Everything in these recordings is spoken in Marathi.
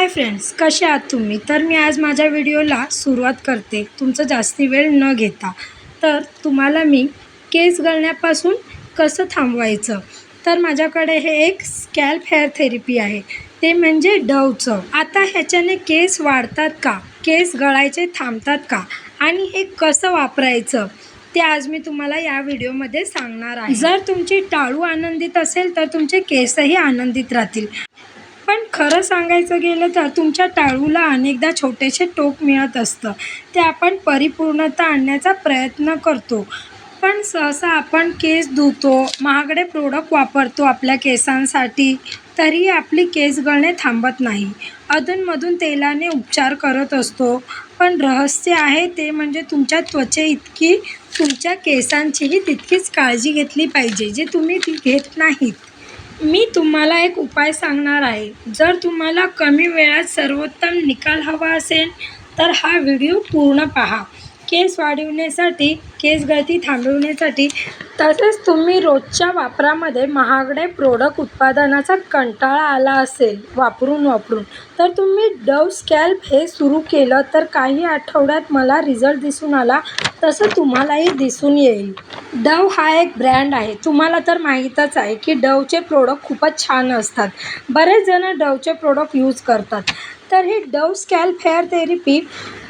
हाय फ्रेंड्स कसे आहात तुम्ही? तर मी आज माझ्या व्हिडिओला सुरुवात करते. तुमचं जास्ती वेळ न घेता. तर तुम्हाला मी केस गळण्यापासून कसं थांबवायचं? तर माझ्याकडे हे एक स्कॅल्प हेअर थेरपी आहे. ते म्हणजे डवचं. आता ह्याच्याने केस वाढतात का? केस गळायचे थांबतात का? आणि हे कसं वापरायचं? ते आज मी तुम्हाला या व्हिडिओमध्ये सांगणार आहे. जर तुमची टाळू आनंदित असेल तर तुमचे केसही आनंदित राहतील. पण खरं सांगायचं गेलं तर तुमच्या टाळूला अनेकदा छोटेसे टोक मिळत असतं. ते आपण परिपूर्णता आणण्याचा प्रयत्न करतो. पण सहसा आपण केस धुतो महागडे प्रोडक्ट वापरतो आपल्या केसांसाठी तरी आपली केस गळणे थांबत नाही. अधूनमधून तेलाने उपचार करत असतो. पण रहस्य आहे ते म्हणजे तुमच्या त्वचे इतकी तुमच्या केसांचीही तितकीच काळजी घेतली पाहिजे जे तुम्ही ती घेत नाहीत. मी तुम्हाला एक उपाय सांगणार आहे. जर तुम्हाला कमी वेळात सर्वोत्तम निकाल हवा असेल तर हा व्हिडिओ पूर्ण पहा. केस वाढविण्यासाठी केस गळती थांबवण्यासाठी तसेच तुम्ही रोजच्या वापरामध्ये महागडे प्रोडक्ट उत्पादनाचा कंटाळा आला असेल वापरून वापरून. तर तुम्ही डव स्कॅल्प हे सुरू केलं तर काही आठवड्यात मला रिझल्ट दिसून आला तसं तुम्हालाही दिसून येईल. डव हा एक ब्रँड आहे. तुम्हाला तर माहीतच आहे की डवचे प्रोडक्ट खूपच छान असतात. बरेच जण डवचे प्रोडक्ट यूज करतात. तर ही डव स्कॅल्प हेअर थेरपी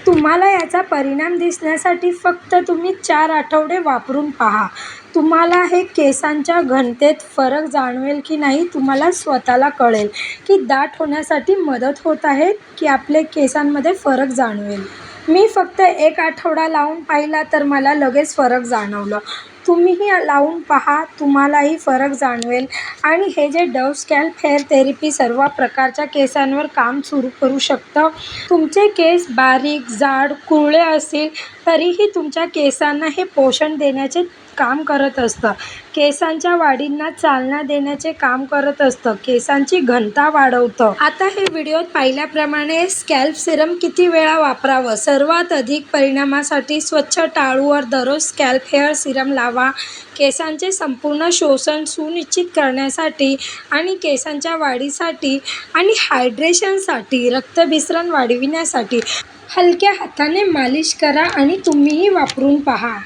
तुम्हाला याचा परिणाम दिसण्यासाठी फक्त तुम्ही चार आठवडे वापरून पहा. तुम्हाला हे केसांच्या घनतेत फरक जाणवेल की नाही तुम्हाला स्वतःला कळेल की दाट होण्यासाठी मदत होत आहे की आपले केसांमध्ये फरक जाणवेल. मी फक्त एक आठवडा लावून पाहिला तर मला लगेच फरक जाणवलं. तुम्हीही लावून पहा तुम्हालाही फरक जाणवेल. आणि हे जे डव स्कॅल्प हेअर थेरपी सर्व प्रकारच्या केसांवर काम सुरू करू शकतं. तुमचे केस बारीक जाड कुरळे असतील तरीही तुमच्या केसांना हे पोषण देण्याचे काम करत असतं. केसांच्या वाढींना चालना देण्याचे काम करत असतं. केसांची घनता वाढवतं. आता हे व्हिडिओत पाहिल्याप्रमाणे स्कॅल्प सिरम किती वेळा वापरावं? सर्वात अधिक परिणामासाठी स्वच्छ टाळूवर दररोज स्कॅल्प हेअर सिरम लावा. केसांचे संपूर्ण शोषण सुनिश्चित करण्यासाठी आणि केसांच्या वाढीसाठी आणि हायड्रेशनसाठी रक्तभिसरण वाढविण्यासाठी. हलक्या हाताने मालिश करा आणि तुम्हीही वापरून पहा.